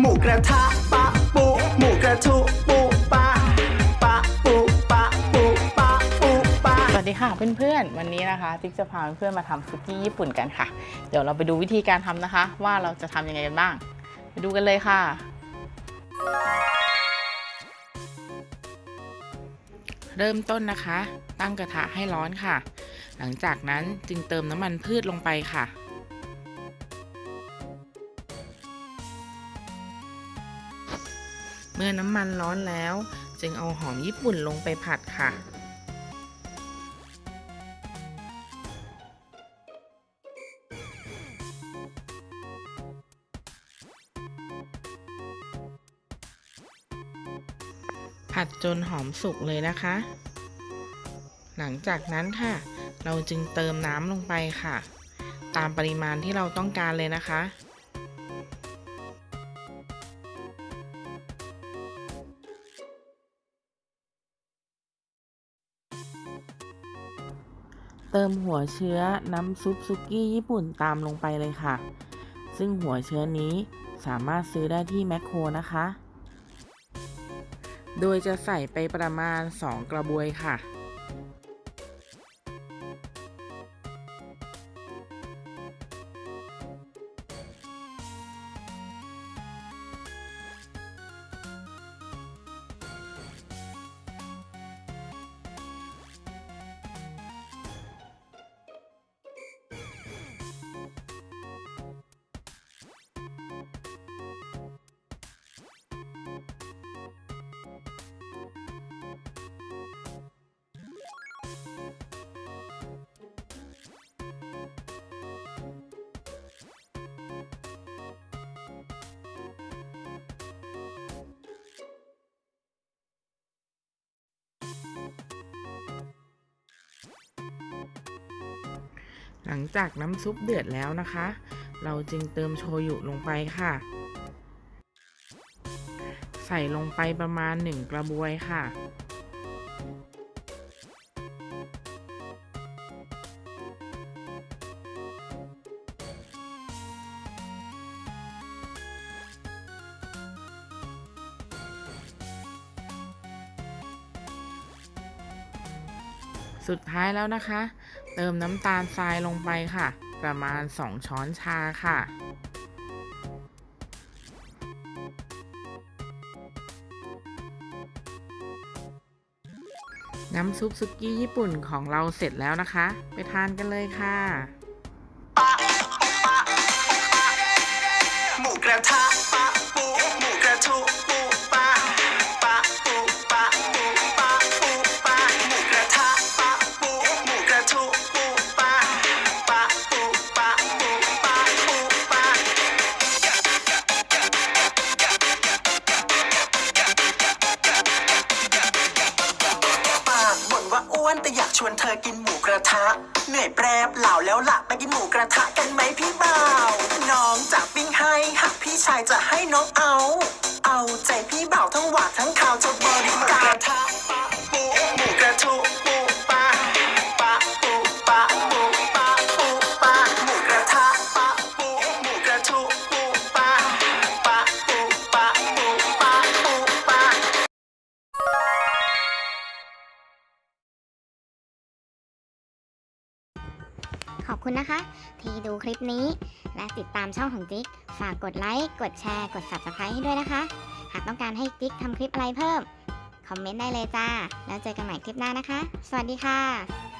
หมูกระทะปะปุหมูกระทุปุปะปะปุปะปุปะปุปะสวัสดีค่ะเพื่อนๆ วันนี้นะคะติ๊กจะพาเพื่อนๆมาทำซุกี้ญี่ปุ่นกันค่ะ เดี๋ยวเราไปดูวิธีการทำนะคะ ว่าเราจะทำยังไงกันบ้าง ไปดูกันเลยค่ะ เริ่มต้นนะคะ ตั้งกระทะให้ร้อนค่ะ หลังจากนั้นจึงเติมน้ำมันพืชลงไปค่ะ เมื่อน้ำมันร้อนแล้ว จึงเอาหอมญี่ปุ่นลงไปผัดค่ะ ผัดจนหอมสุกเลยนะคะ หลังจากนั้นค่ะ เราจึงเติมน้ำลงไปค่ะ ตามปริมาณที่เราต้องการเลยนะคะ ติมหัวเชื้อน้ำซุปซุกี้ญี่ปุ่นตามลงไปเลยค่ะ ซึ่งหัวเชื้อนี้สามารถซื้อได้ที่แมคโครนะคะ โดยจะใส่ไปประมาณ 2 กระบวยค่ะ หลังจากน้ำซุปเดือดแล้วนะคะ เราจึงเติมโชยุลงไปค่ะ ใส่ลงไปประมาณ 1 กระบวยค่ะ สุดท้ายแล้วนะคะ เติมน้ำตาลทรายลงไปค่ะ ประมาณ 2 ช้อนชาค่ะน้ำซุปซุกี้ญี่ปุ่นของเราเสร็จแล้วนะคะ ไปทานกันเลยค่ะ หมูกระทะ ชวนเธอกินหมูกระทะ เหนื่อยแปรบเหล่าแล้วล่ะไปกินหมูกระทะกันไหมพี่บ่าวน้องจะปิ้งให้หากพี่ชายจะให้น้องเอา เอาใจพี่บ่าวทั้งหวานทั้ง ขอบคุณนะคะ ที่ดูคลิปนี้ และติดตามช่องของจิ๊ก ฝากกดไลค์ กดแชร์ กด Subscribe ให้ด้วยนะคะ หากต้องการให้จิ๊กทำคลิปอะไรเพิ่ม คอมเมนต์ได้เลยจ้า แล้วเจอกันใหม่คลิปหน้านะคะ สวัสดีค่ะ